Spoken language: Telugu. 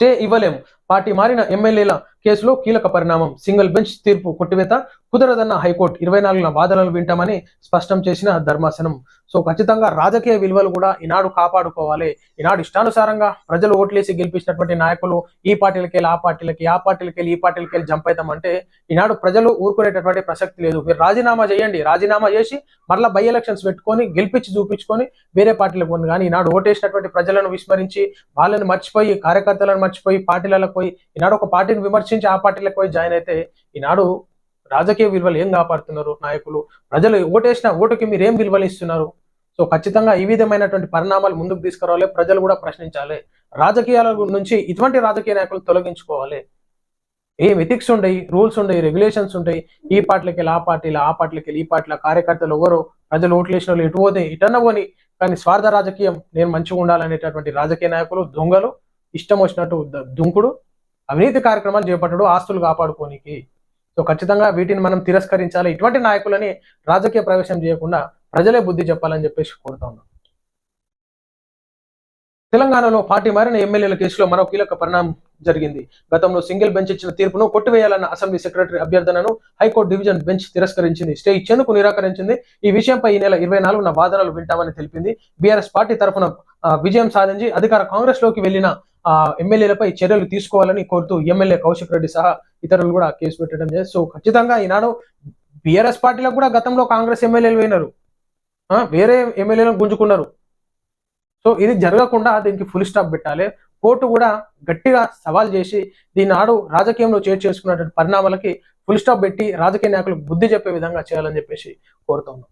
స్టే ఇవ్వలేము పార్టీ మారిన ఎమ్మెల్యేల కేసులో కీలక పరిణామం సింగిల్ బెంచ్ తీర్పు కొట్టివేత కుదరదన్న హైకోర్టు ఇరవై నాలుగున వాదనలు వింటామని స్పష్టం చేసిన ధర్మాసనం. సో ఖచ్చితంగా రాజకీయ విలువలు కూడా ఈనాడు కాపాడుకోవాలి. ఈనాడు ఇష్టానుసారంగా ప్రజలు ఓట్లేసి గెలిపించినటువంటి నాయకులు ఈ పార్టీలకి వెళ్ళి ఆ పార్టీలకి ఆ పార్టీలకి వెళ్ళి ఈ పార్టీలకి వెళ్ళి జంప్ అవుతామంటే ఈనాడు ప్రజలు ఊరుకునేటటువంటి ప్రసక్తి లేదు. మీరు రాజీనామా చేయండి. రాజీనామా చేసి మరలా బై ఎలక్షన్స్ పెట్టుకొని గెలిపించి చూపించుకొని వేరే పార్టీలకు ఉంది కానీ ఈనాడు ఓటేసినటువంటి ప్రజలను విస్మరించి వాళ్ళని మర్చిపోయి కార్యకర్తలను మర్చిపోయి పార్టీలకు పోయి ఈనాడు ఒక పార్టీని విమర్శించి ఆ పార్టీలకు పోయి జాయిన్ అయితే ఈనాడు రాజకీయ విలువలు ఏం కాపాడుతున్నారు నాయకులు? ప్రజలు ఓటేసిన ఓటుకి మీరు ఏం విలువలు ఇస్తున్నారు? సో ఖచ్చితంగా ఈ విధమైనటువంటి పరిణామాలు ముందుకు తీసుకురావాలి. ప్రజలు కూడా ప్రశ్నించాలి. రాజకీయాల నుంచి ఇటువంటి రాజకీయ నాయకులు తొలగించుకోవాలి. ఏం ఎథిక్స్ ఉండయి రూల్స్ ఉండయి రెగ్యులేషన్స్ ఉంటాయి ఈ పార్టీలకి వెళ్ళి ఆ పార్టీలు ఆ పార్టీలకి వెళ్ళి ఈ పార్టీల కార్యకర్తలు ఎవరు? ప్రజలు ఓట్లు వేసిన వాళ్ళు ఎటు పోతే ఇటన్న పోని. కానీ స్వార్థ రాజకీయం నేను మంచిగా ఉండాలనేటటువంటి రాజకీయ నాయకులు దొంగలు ఇష్టం వచ్చినట్టు దుంకుడు అవినీతి కార్యక్రమాలు చేపట్టడు ఆస్తులు కాపాడుకోనికి. సో ఖచ్చితంగా వీటిని మనం తిరస్కరించాలి. ఇటువంటి నాయకులని రాజకీయ ప్రవేశం చేయకుండా ప్రజలే బుద్ధి చెప్పాలని చెప్పేసి కోరుతా ఉన్నాం. తెలంగాణలో పార్టీ మారిన ఎమ్మెల్యేల కేసులో మరో కీలక పరిణామం జరిగింది. గతంలో సింగిల్ బెంచ్ ఇచ్చిన తీర్పును కొట్టివేయాలన్న అసెంబ్లీ సెక్రటరీ అభ్యర్థనను హైకోర్టు డివిజన్ బెంచ్ తిరస్కరించింది. స్టే ఇచ్చేందుకు నిరాకరించింది. ఈ విషయంపై ఈ నెల ఇరవై నాలుగున వాదనలు వింటామని తెలిపింది. బీఆర్ఎస్ పార్టీ తరఫున విజయం సాధించి అధికార కాంగ్రెస్లోకి వెళ్ళిన ఎమ్మెల్యేలపై చర్యలు తీసుకోవాలని కోరుతూ ఎమ్మెల్యే కౌశిక్ రెడ్డి సహా ఇతరులు కూడా కేసు పెట్టడం జరిగింది సో ఖచ్చితంగా ఈనాడు బీఆర్ఎస్ పార్టీలకు కూడా గతంలో కాంగ్రెస్ ఎమ్మెల్యేలు పోయినారు. వేరే ఎమ్మెల్యేలను గుంజుకున్నారు. సో ఇది జరగకుండా దీనికి ఫుల్ స్టాప్ పెట్టాలి. కోర్టు కూడా గట్టిగా సవాల్ చేసి దీని రాజకీయంలో చేర్చి చేసుకున్నటువంటి పరిణామాలకి ఫుల్ స్టాప్ పెట్టి రాజకీయ నాయకులకు బుద్ధి చెప్పే విధంగా చేయాలని చెప్పేసి కోరుతున్నాం.